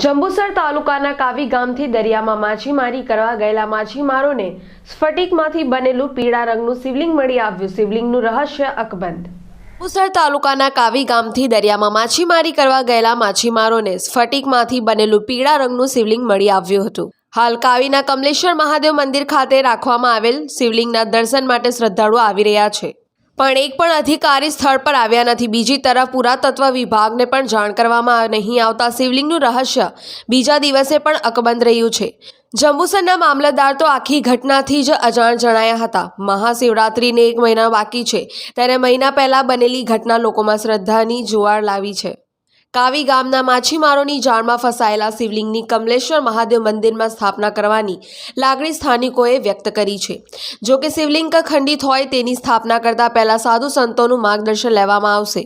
જંબુસર તાલુકાના કાવી ગામથી દરિયામાં માછીમારી કરવા ગયેલા માછીમારોને સ્ફટિકમાંથી બનેલું પીળા રંગનું શિવલિંગ મળી આવ્યું. શિવલિંગનું રહસ્ય અકબંધ. જંબુસર તાલુકાના કાવી ગામથી દરિયામાં માછીમારી કરવા ગયેલા માછીમારોને સ્ફટિકમાંથી બનેલું પીળા રંગનું શિવલિંગ મળી આવ્યું હતું. હાલ કાવીના કમલેશ્વર મહાદેવ મંદિર ખાતે રાખવામાં આવેલ શિવલિંગના દર્શન માટે શ્રદ્ધાળુઓ આવી રહ્યા છે. પણ એક પણ અધિકારી સ્થળ પર આવ્યા નથી. બીજી તરફ પુરાતત્વ વિભાગને પણ જાણ કરવામાં નહીં આવતા શિવલિંગનું રહસ્ય બીજા દિવસે પણ અકબંધ રહ્યું છે. જંબુસરના મામલતદાર તો આખી ઘટનાથી જ અજાણ જણાયા હતા. મહાશિવરાત્રિને એક મહિના બાકી છે. ત્યારે મહિના પહેલા બનેલી ઘટના લોકોમાં શ્રદ્ધાની જુવાર લાવી છે. કાવી ગામના માછીમારોની જાળમાં ફસાયેલા શિવલિંગની કમલેશ્વર મહાદેવ મંદિરમાં સ્થાપના કરવાની લાગણી સ્થાનિકોએ વ્યક્ત કરી છે. જો કે શિવલિંગ ખંડિત હોય તેની સ્થાપના કરતા પહેલા સાધુ સંતોનું માર્ગદર્શન લેવામાં આવશે.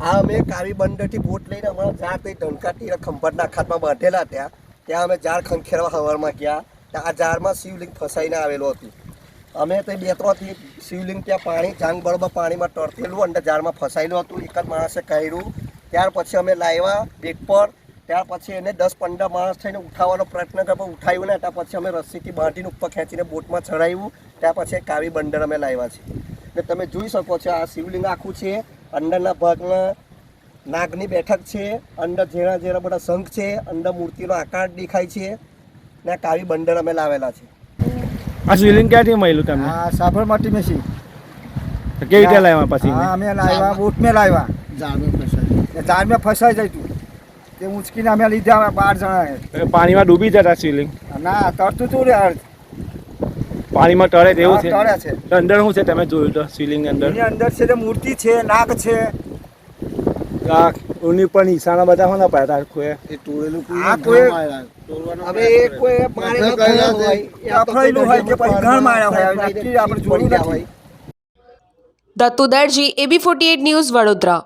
આ અમે કાવી બંદરથી બોટ લઈને અમારા ઝાડ તે ડંકાટી ખંભાતના ખાતમાં બેઠેલા ત્યાં. ત્યાં અમે ઝાડ ખંખેરવા હવારમાં ગયા. આ ઝાડમાં શિવલિંગ ફસાઈને આવેલું હતું. અમે તે બે ત્રણથી શિવલિંગ ત્યાં પાણી, જાંગ બળબા પાણીમાં તરતેલું અને ઝાડમાં ફસાયેલું હતું. એક જ માણસે કર્યું. ત્યાર પછી અમે લાવ્યા બેગ પર. ત્યાર પછી એને દસ પંદર માણસ થઈને ઉઠાવવાનો પ્રયત્ન કર્યો પણ ઉઠાવ્યું ને ત્યાં પછી અમે રસ્સીથી બાંધીને ઉપર ખેંચીને બોટમાં ચડાવ્યું. ત્યાં પછી કાવી બંદર અમે લાવ્યા છે ને તમે જોઈ શકો છો આ શિવલિંગ આખું છે. અંદરના ભાગમાં નાગની બેઠક છે. અંદર ઝેરા ઝેરા બધા શંખ છે. અંદર મૂર્તિનો આકાર દેખાય છે. ને આ કાવી બંદર અમે લાવેલા છે. આ શિવલિંગ ક્યાંથી મળ્યું તમે હા સાબરમતી મેસી કેવી રીતે લાવ્યા પછી? હા અમે લાવ્યા બોટમે લાવ્યા. જાળમાં ફસાઈ જાય. ફસાઈ જાય તું. તે ઉંચકીને અમે લીધા બાર જણા પાણીમાં ડૂબી જતા શિવલિંગ ના તરતું તું રે અર્થ પાણીમાં તળે એવું છે. તળે છે. અંદર શું છે? તમે જોયું તો શિવલિંગ અંદર. એની અંદર છે તે મૂર્તિ છે નાક છે. નાક ઉની પણ નિશાના બધા હોના પાડતા કોઈ એ તોડેલું કોઈ આ કોઈ હવે એ કોઈ પાણીમાં ગયેલા હોય અફળેલું હોય કે પછી ઘણ માર્યા હોય નક્કી આપણે જોયું નથી. Dattu Darji A B forty eight news Vadodara.